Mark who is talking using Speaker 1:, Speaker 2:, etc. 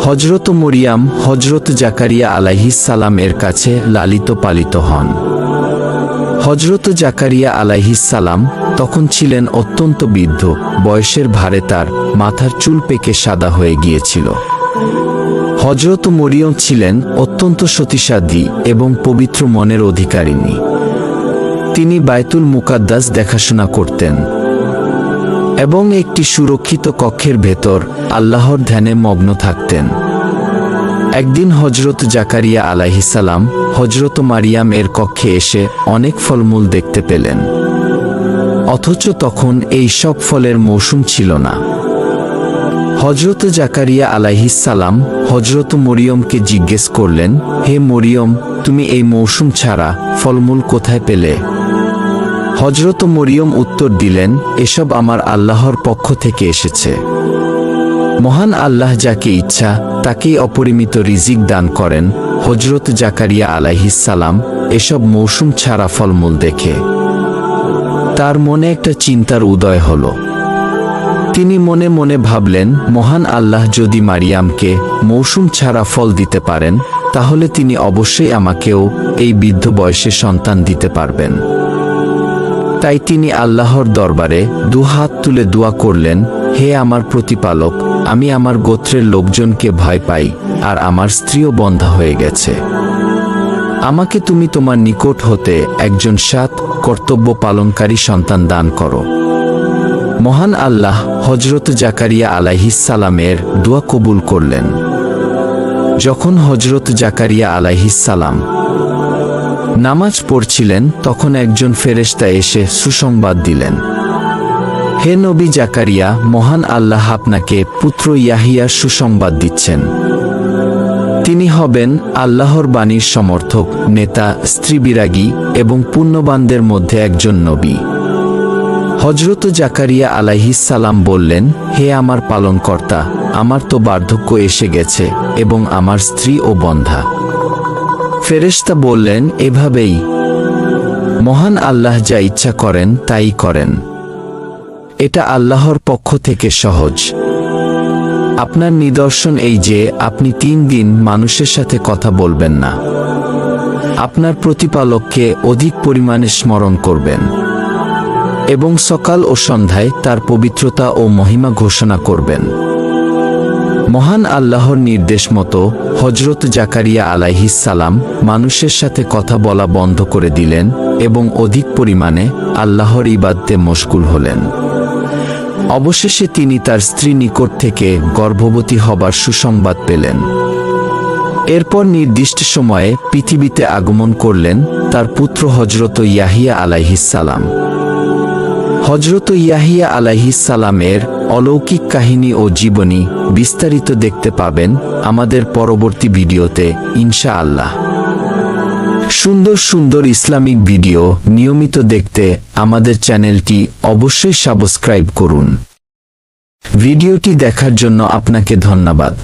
Speaker 1: হজরত মরিয়াম হজরত জাকারিয়া আলাইহিস সালাম এর কাছে লালিত পালিত হন। হজরত জাকারিয়া আলাইহিস সালাম তখন ছিলেন অত্যন্ত বৃদ্ধ, বয়সের ভারে তার মাথার চুল পেকে সাদা হয়ে গিয়েছিল। হজরত মরিয়ম ছিলেন অত্যন্ত সতীসাধ্বী এবং পবিত্র মনের অধিকারিণী। তিনি বায়তুল মুকাদ্দাস দেখাশোনা করতেন। এবং একটি সুরক্ষিত কক্ষের ভেতর আল্লাহর ধ্যানে মগ্ন থাকতেন। একদিন হজরত জাকারিয়া আলাইহিসালাম হজরত মারিয়াম এর কক্ষে এসে অনেক ফলমূল দেখতে পেলেন। অথচ তখন এই সব ফলের মৌসুম ছিল না। হজরত জাকারিয়া আলাইহিসালাম হজরত মরিয়মকে জিজ্ঞেস করলেন, হে মরিয়ম, তুমি এই মৌসুম ছাড়া ফলমূল কোথায় পেলে? হজরত মরিয়ম উত্তর দিলেন, এসব আমার আল্লাহর পক্ষ থেকে এসেছে। মহান আল্লাহ যাকে ইচ্ছা, তাকেই অপরিমিত রিজিক দান করেন। হজরত জাকারিয়া আলাইহিসালাম এসব মৌসুম ছাড়া ফলমূল দেখে। তার মনে একটা চিন্তার উদয় হল। তিনি মনে মনে ভাবলেন, মহান আল্লাহ যদি মারিয়ামকে মৌসুম ছাড়া ফল দিতে পারেন, তাহলে তিনি অবশ্যই আমাকেও এই বৃদ্ধ বয়সে সন্তান দিতে পারবেন। তাই তিনি আল্লাহর দরবারে দুহাত তুলে দোয়া করলেন, হে আমার প্রতিপালক, আমি আমার গোত্রের লোকজনকে ভয় পাই আর আমার স্ত্রীও বন্ধা হয়ে গেছে। আমাকে তুমি তোমার নিকট হতে একজন সাত কর্তব্য পালনকারী সন্তান দান করো। মহান আল্লাহ হজরত জাকারিয়া আলাইহিস সালামের দোয়া কবুল করলেন। যখন হজরত জাকারিয়া আলাইহিস সালাম নামাজ পড়ছিলেন, তখন একজন ফেরেশতা এসে সুসংবাদ দিলেন। হে নবী জাকারিয়া, মহান আল্লাহ আপনাকে পুত্র ইয়াহিয়ার সুসংবাদ দিচ্ছেন। তিনি হবেন আল্লাহর বাণীর সমর্থক, নেতা স্ত্রী বিরাগী এবং পুণ্যবানদের মধ্যে একজন নবী। হজরত জাকারিয়া সালাম বললেন, হে আমার পালনকর্তা, আমার তো বার্ধক্য এসে গেছে এবং আমার স্ত্রী ও বন্ধা। ফেরেশতা বললেন, এভাবেই। মহান আল্লাহ যা ইচ্ছা করেন, তাই করেন। এটা আল্লাহর পক্ষ থেকে সহজ। আপনার নিদর্শন এই যে, আপনি তিন দিন মানুষের সাথে কথা বলবেন না। আপনার প্রতিপালককে অধিক পরিমাণে স্মরণ করবেন। এবং সকাল ও সন্ধ্যায় তার পবিত্রতা ও মহিমা ঘোষণা করবেন। মহান আল্লাহর নির্দেশ মতো হজরত জাকারিয়া আলাইহিস সালাম মানুষের সাথে কথা বলা বন্ধ করে দিলেন এবং অধিক পরিমাণে আল্লাহর ইবাদতে মশগুল হলেন। অবশেষে তিনি তার স্ত্রী নিকট থেকে গর্ভবতী হবার সুসংবাদ পেলেন। এরপর নির্দিষ্ট সময়ে পৃথিবীতে আগমন করলেন তার পুত্র হজরত ইয়াহিয়া আলাইহিস সালাম। হজরত ইয়াহিয়া সালামের অলৌকিক কাহিনী ও জীবনী বিস্তারিত দেখতে পাবেন আমাদের পরবর্তী ভিডিওতে ইনশা আল্লাহ সুন্দর সুন্দর ইসলামিক ভিডিও নিয়মিত দেখতে আমাদের চ্যানেলটি অবশ্যই সাবস্ক্রাইব করুন। ভিডিওটি দেখার জন্য আপনাকে ধন্যবাদ।